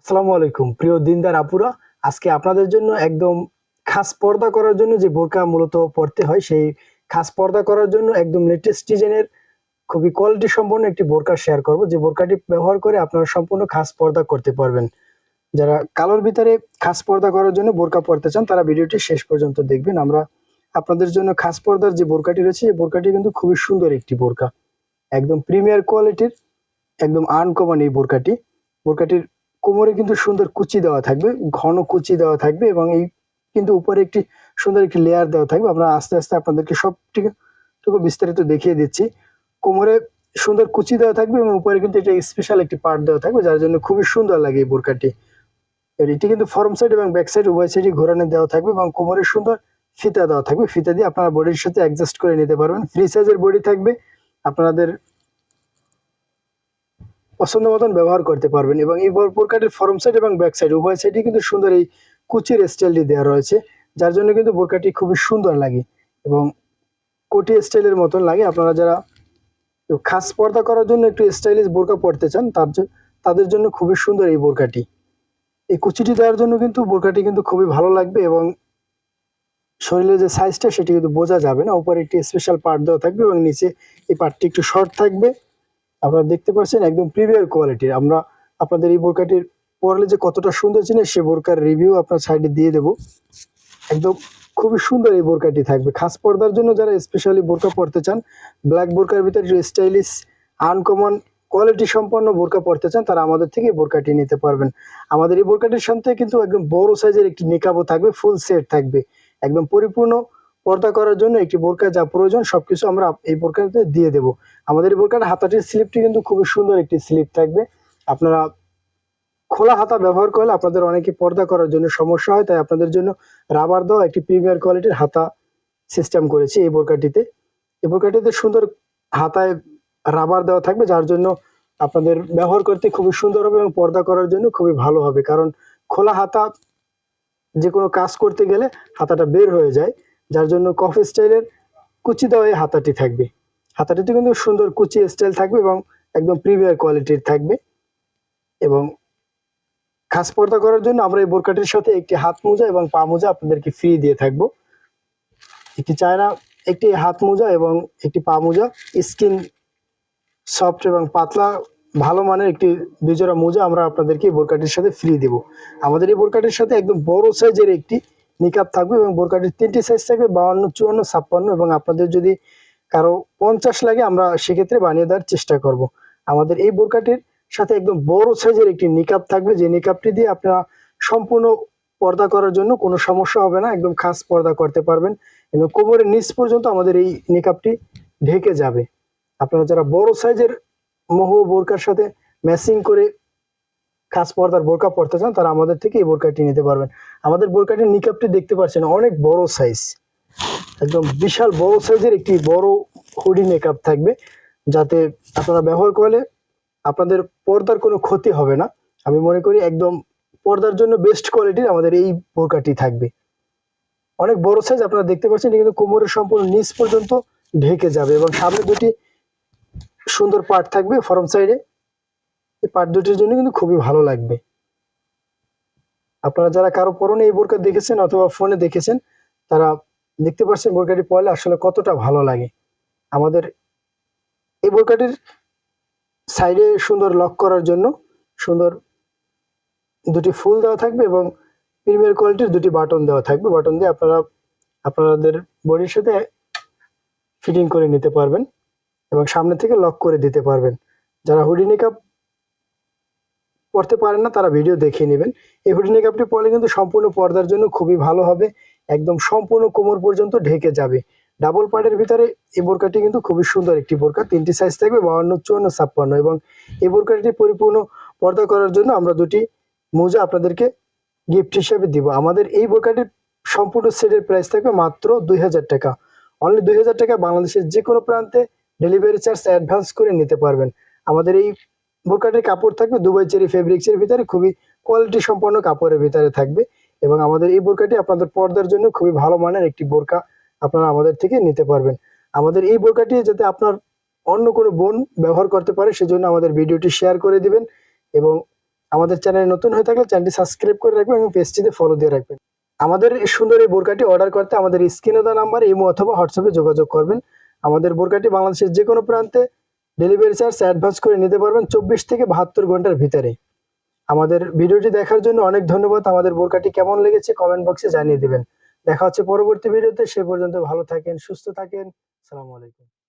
আসসালামু আলাইকুম। প্রিয় দিনদার আপুরা, আজকে আপনাদের জন্য একদম খাস পর্দা করার জন্য যে বোরকা মূলত পড়তে হয়, সেই খাস পর্দা করার জন্য একদম লেটেস্ট ডিজাইনের খুবই কোয়ালিটি সম্পন্ন একটি বোরকা শেয়ার করব। যে বোরকাটি ব্যবহার করে আপনারা সম্পূর্ণ খাস পর্দা করতে পারবেন। যারা কালোর ভিতরে খাস পর্দা করার জন্য বোরকা পড়তে চান, তারা ভিডিওটি শেষ পর্যন্ত দেখবেন। আমরা আপনাদের জন্য খাস পর্দার যে বোরকাটি রয়েছে, এই বোরকাটি কিন্তু খুবই সুন্দর একটি বোরকা। একদম প্রিমিয়ার কোয়ালিটির একদম আনকমন এই বোরকাটি। বোরকাটির কোমরে কিন্তু সুন্দর কুচি দেওয়া থাকবে, ঘন কুচি দেওয়া থাকবে এবং এই কিন্তু উপরে একটি সুন্দর একটি লেয়ার দেওয়া থাকবে। আমরা আস্তে আস্তে আপনাদেরকে সব সবটুকু বিস্তারিত দেখিয়ে দিচ্ছি। কোমরে সুন্দর কুচি দেওয়া থাকবে এবং উপরে কিন্তু এটা স্পেশাল একটি পার্ট দেওয়া থাকবে, যার জন্য খুবই সুন্দর লাগে এই বোরকাটি এটি কিন্তু ফরম সাইড এবং ব্যাক সাইড উভয় সাইডই ঘোরানো দেওয়া থাকবে এবং কোমরে সুন্দর ফিতা দেওয়া থাকবে। ফিতা দিয়ে আপনারা বডির সাথে অ্যাডজাস্ট করে নিতে পারবেন। ফ্রি সাইজের বডি থাকবে। আপনাদের পছন্দ মতন ব্যবহার করতে পারবেন এবং এই বোরকাটির ফরম সাইড এবং ব্যাক সাইড উভয় সাইডে কিন্তু সুন্দর এই কুচির স্টাইলটি দেওয়া রয়েছে, যার জন্য কিন্তু বোরকাটি খুবই সুন্দর লাগে এবং কোটি স্টাইলের মতন লাগে। আপনারা যারা খাস পর্দা করার জন্য একটু স্টাইলিশ বোরকা পরতে চান, তার জ- তাদের জন্য খুবই সুন্দর এই বোরকাটি এই কুচিটি দেওয়ার জন্য কিন্তু বোরকাটি কিন্তু খুবই ভালো লাগবে এবং শরীরের যে সাইজটা সেটি কিন্তু বোঝা যাবে না। উপরে একটি স্পেশাল পার্ট দেওয়া থাকবে এবং নিচে এই পার্টটি একটু শর্ট থাকবে। আপনারা দেখতে পাচ্ছেন একদম প্রিমিয়ার কোয়ালিটির আমরা আপনাদের এই বোরকাটির পরলে যে কতটা সুন্দর চিনে সে বোরকার রিভিউ আপনার সাইডে দিয়ে দেবো। একদম খুবই সুন্দর এই বোরকাটি থাকবে। খাস পর্দার জন্য যারা স্পেশালি বোরকা পরতে চান ব্ল্যাক বোরকার ভিতরে স্টাইলিশ আনকমন কোয়ালিটি সম্পন্ন বোরকা পরতে চান, তারা আমাদের থেকে বোরকাটি নিতে পারবেন। আমাদের এই বোরকাটির সাথে কিন্তু একদম বড় সাইজের একটি নিকাবও থাকবে ফুল সেট থাকবে। একদম পরিপূর্ণ পর্দা করার জন্য একটি বোরকা যা প্রয়োজন, সবকিছু আমরা এই বোরকাতে দিয়ে দেব। আমাদের এই বোরকার হাতাটির স্লিপটি কিন্তু খুবই সুন্দর একটি স্লিপ থাকবে। আপনারা খোলা হাতা ব্যবহার করলে আপনাদের অনেকে পর্দা করার জন্য সমস্যা হয়, তাই আপনাদের জন্য রাবার দেওয়া একটি প্রিমিয়ার কোয়ালিটির হাতা সিস্টেম করেছি এই বোরকাটিতে এই বোরকাটিতে সুন্দর হাতায় রাবার দেওয়া থাকবে, যার জন্য আপনাদের ব্যবহার করতে খুবই সুন্দর হবে এবং পর্দা করার জন্য খুবই ভালো হবে। কারণ খোলা হাতা যে কোনো কাজ করতে গেলে হাতাটা বের হয়ে যায়। যার জন্য কফি স্টাইলের কুচি দেওয়া হাতাটি থাকবে। হাতাটিতে কিন্তু সুন্দর কুচি স্টাইল থাকবে এবং একদম প্রিমিয়ার কোয়ালিটির থাকবে। এবং খাস পর্দা করার জন্য আমরা এই বোরকাটির সাথে একটি হাত মোজা এবং পা মোজা আপনাদেরকে ফ্রি দিয়ে থাকব। একটি চায়না, একটি হাত মোজা এবং একটি পা মোজা। স্কিন সফট এবং পাতলা, ভালো মানের একটি দুজোড়া মোজা আমরা আপনাদেরকে বোরকাটির সাথে ফ্রি দেব। আমাদের এই বোরকাটির সাথে একদম বড় সাইজের একটি নিকাপ থাকবে এবং বোরকাটির তিনটি সাইজ থাকবে, বাউন্ন, চুয়ান্ন, ছাপ্পান্ন এবং আপনাদের যদি কারও পঞ্চাশ লাগে, আমরা সেক্ষেত্রে বানিয়ে দেওয়ার চেষ্টা করব। আমাদের এই বোরকাটির সাথে একদম বড় সাইজের একটি নিকাপ থাকবে, যে নিকাপটি দিয়ে আপনারা সম্পূর্ণ পর্দা করার জন্য কোনো সমস্যা হবে না, একদম খাস পর্দা করতে পারবেন। এবং কোমরের নিচ পর্যন্ত আমাদের এই নিকাপটি ঢেকে যাবে। আপনারা যারা বড় সাইজের মোহ বোরকার সাথে ম্যাচিং করে খাস পর্দার বোরকা পড়তে চান তারা আমাদের থেকে এই বোরকাটি নিতে পারবেন। আমাদের বোরকাটির নিকাপটি দেখতে পাচ্ছেন, অনেক বড় সাইজ একদম বিশাল বড় সাইজের একটি বড় হুডি মেকআপ থাকবে, যাতে আপনারা ব্যবহার করলে আপনাদের পর্দার কোনো ক্ষতি হবে না। আমি মনে করি একদম পর্দার জন্য বেস্ট কোয়ালিটির আমাদের এই বোরকাটি থাকবে। অনেক বড় সাইজ আপনারা দেখতে পাচ্ছেন কিন্তু কোমরের সম্পূর্ণ নিচ পর্যন্ত ঢেকে যাবে এবং সামনে দুটি সুন্দর পার্ট থাকবে ফরম সাইডে এই পার্ট দুটির জন্য কিন্তু খুবই ভালো লাগবে। আপনারা যারা কারও পরনে এই বোরকা দেখেছেন অথবা ফোনে দেখেছেন, তারা দেখতে পাচ্ছেন বোরকাটি পরলে আসলে কতটা ভালো লাগে। আমাদের এই বোরকাটির সাইডে সুন্দর লক করার জন্য সুন্দর দুটি ফুল দেওয়া থাকবে এবং প্রিমিয়ার কোয়ালিটির দুটি বাটন দেওয়া থাকবে। বাটন দিয়ে আপনারা, আপনাদের বডির সাথে ফিটিং করে নিতে পারবেন এবং সামনে থেকে লক করে দিতে পারবেন। যারা হুডি নিকাপ পড়তে পারেন না, তারা ভিডিও দেখিয়ে নেবেন। এই হুডি নিকাপটি পরলে কিন্তু সম্পূর্ণ পর্দার জন্য খুবই ভালো হবে। একদম সম্পূর্ণ কোমর পর্যন্ত ঢেকে যাবে। ডাবল পার্টের ভিতরে এই বোরকাটি কিন্তু খুবই সুন্দর একটি বোরকা, তিনটি সাইজ থাকবে বাউন্ন চুয়ান্ন, ছাপ্পান্ন। এবং এই বোরকাটি পরিপূর্ণ পর্দা করার জন্য আমরা দুটি মোজা আপনাদেরকে গিফট হিসেবে দিব। আমাদের এই বোরকাটির সম্পূর্ণ সেটের প্রাইস থাকবে মাত্র দুই হাজার টাকা। অনলি দুই হাজার টাকা বাংলাদেশের যে কোনো প্রান্তে ডেলিভারি চার্জ অ্যাডভান্স করে নিতে পারবেন। আমাদের এই বোরকাটির কাপড় থাকবে, দুবাই চেরি ফেব্রিক্সের ভিতরে খুবই কোয়ালিটি সম্পন্ন কাপড়ের ভিতরে থাকবে এবং আমাদের এই বোরকাটি আপনাদের পর্দার জন্য খুবই ভালো মানের একটি বোরকা আপনারা আমাদের থেকে নিতে পারবেন। আমাদের এই বোরকাটি যাতে আপনার অন্য কোনো বোন ব্যবহার করতে পারে, সেজন্য আমাদের ভিডিওটি শেয়ার করে দিবেন এবং আমাদের চ্যানেলে নতুন হয়ে থাকলে চ্যানেলটি সাবস্ক্রাইব করে রাখবেন এবং পেজটিতে ফলো দিয়ে রাখবেন। আমাদের সুন্দর এই বোরকাটি অর্ডার করতে আমাদের স্ক্রিনে দেওয়া নাম্বার ইমো অথবা হোয়াটসঅ্যাপে যোগাযোগ করবেন। আমাদের বোরকাটি বাংলাদেশের যে কোনো প্রান্তে ডেলিভারি চার্জ অ্যাডভান্স করে নিতে পারবেন চব্বিশ থেকে বাহাত্তর ঘণ্টার ভিতরে। আমাদের ভিডিওটি দেখার জন্য অনেক ধন্যবাদ। আমাদের বোরকাটি কেমন লেগেছে কমেন্ট বক্সে জানিয়ে দেবেন। দেখা হচ্ছে পরবর্তী ভিডিওতে, সে পর্যন্ত ভালো থাকেন, সুস্থ থাকেন। সালামু আলাইকুম।